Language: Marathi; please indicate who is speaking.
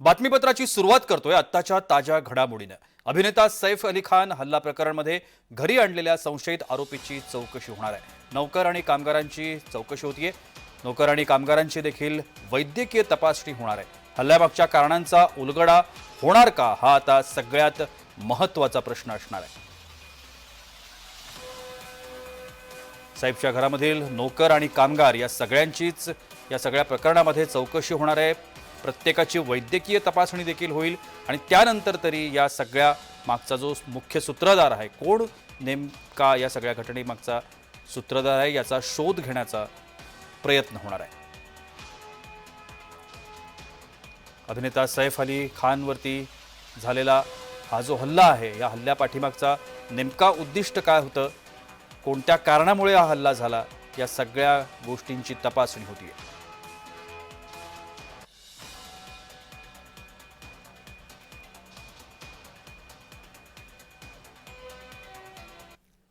Speaker 1: बातमीपत्राची सुरुवात करतोय आत्ताच्या ताज्या घडामोडीनं. अभिनेता सैफ अली खान हल्ला प्रकरणमध्ये घरी आणलेल्या संशयित आरोपीची चौकशी होणार आहे. नौकर आणि कामगारांची चौकशी होतीये. नौकर आणि कामगारांची देखील वैद्यकीय तपासणी होणार आहे. हल्ल्यामागच्या कारणांचा उलगडा होणार का हा आता सगळ्यात महत्त्वाचा प्रश्न असणार आहे. साहेबच्या घरामधील नोकर आणि कामगार या सगळ्यांचीच या सगळ्या प्रकरणामध्ये चौकशी होणार आहे. प्रत्येकाची वैद्यकीय तपासणी देखील होईल आणि त्यानंतर तरी या सगळ्या मागचा जो मुख्य सूत्रधार आहे कोण नेमका या सगळ्या घटनेमागचा सूत्रधार आहे याचा शोध घेण्याचा प्रयत्न होणार आहे. अभिनेता सैफ अली खानवरती झालेला हा जो हल्ला आहे या हल्ल्या पाठीमागचा नेमका उद्दिष्ट काय होतं कोणत्या कारणामुळे हा हल्ला झाला या सगळ्या गोष्टींची तपासणी होतीये.